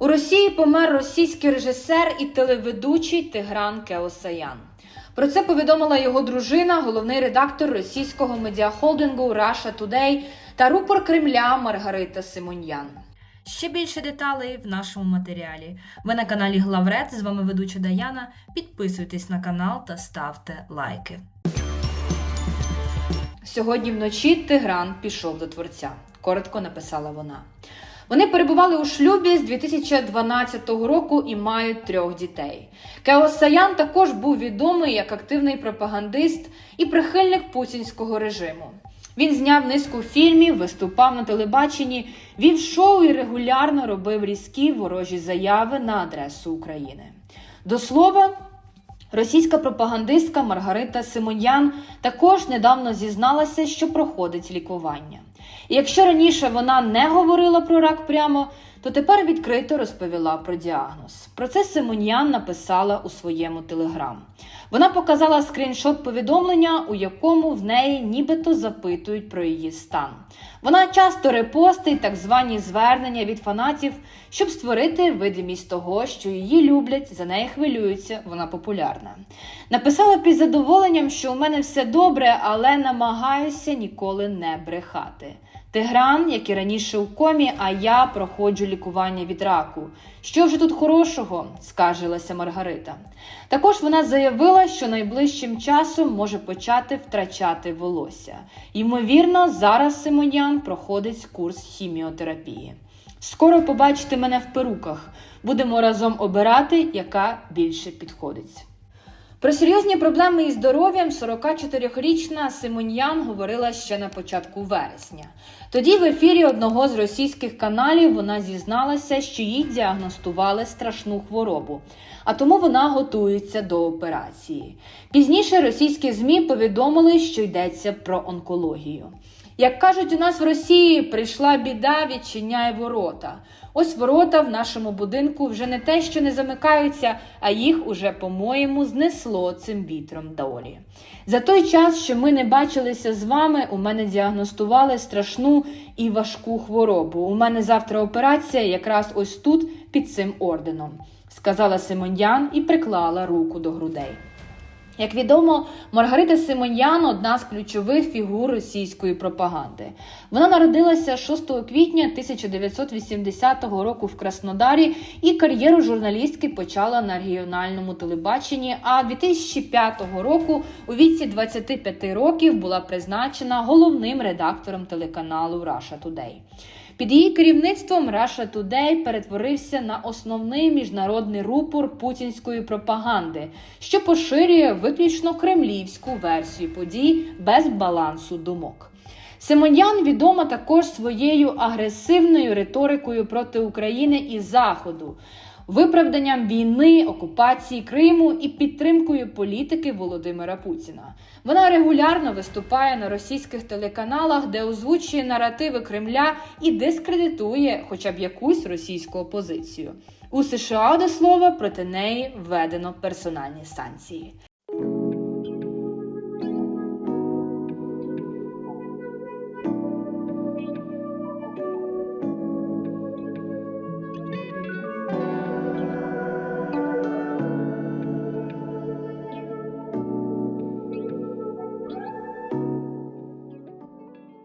У Росії помер російський режисер і телеведучий Тигран Кеосаян. Про це повідомила його дружина, головний редактор російського медіахолдингу Russia Today та рупор Кремля Маргарита Симоньян. Ще більше деталей в нашому матеріалі. Ви на каналі Главред. З вами ведуча Даяна. Підписуйтесь на канал та ставте лайки. Сьогодні вночі Тигран пішов до творця. Коротко написала вона. Вони перебували у шлюбі з 2012 року і мають трьох дітей. Кео Саян також був відомий як активний пропагандист і прихильник путінського режиму. Він зняв низку фільмів, виступав на телебаченні, вів шоу і регулярно робив різкі ворожі заяви на адресу України. До слова, Російська пропагандистка Маргарита Симоньян також недавно зізналася, що проходить лікування. І якщо раніше вона не говорила про рак прямо, то тепер відкрито розповіла про діагноз. Про це Симоньян написала у своєму телеграм. Вона показала скріншот повідомлення, у якому в неї нібито запитують про її стан. Вона часто репостить так звані звернення від фанатів, щоб створити видимість того, що її люблять, за неї хвилюються, вона популярна. Написала під задоволенням, що у мене все добре, але намагаюся ніколи не брехати. Тигран, і раніше у комі, а я проходжу лікування від раку. Що вже тут хорошого? скаржилася Маргарита. Також вона заявила, що найближчим часом може почати втрачати волосся. Ймовірно, зараз Симонян проходить курс хіміотерапії. Скоро побачите мене в перуках. Будемо разом обирати, яка більше підходить. Про серйозні проблеми із здоров'ям 44-річна Симоньян говорила ще на початку вересня. Тоді в ефірі одного з російських каналів вона зізналася, що їй діагностували страшну хворобу, а тому вона готується до операції. Пізніше російські ЗМІ повідомили, що йдеться про онкологію. Як кажуть, у нас в Росії прийшла біда, відчиняє ворота. Ось ворота в нашому будинку вже не те, що не замикаються, а їх уже, по-моєму, знесло цим вітром долі. За той час, що ми не бачилися з вами, у мене діагностували страшну і важку хворобу. У мене завтра операція якраз ось тут, під цим орденом, сказала Симоньян і приклала руку до грудей. Як відомо, Маргарита Симоньян одна з ключових фігур російської пропаганди. Вона народилася 6 квітня 1980 року в Краснодарі і кар'єру журналістки почала на регіональному телебаченні. А 2005 року у віці 25 років була призначена головним редактором телеканалу Russia Today. Під її керівництвом Russia Today перетворився на основний міжнародний рупор путінської пропаганди, що поширює виключно кремлівську версію подій без балансу думок. Симоньян відома також своєю агресивною риторикою проти України і Заходу, виправданням війни, окупації Криму і підтримкою політики Володимира Путіна. Вона регулярно виступає на російських телеканалах, де озвучує наративи Кремля і дискредитує хоча б якусь російську опозицію. У США до слова проти неї введено персональні санкції.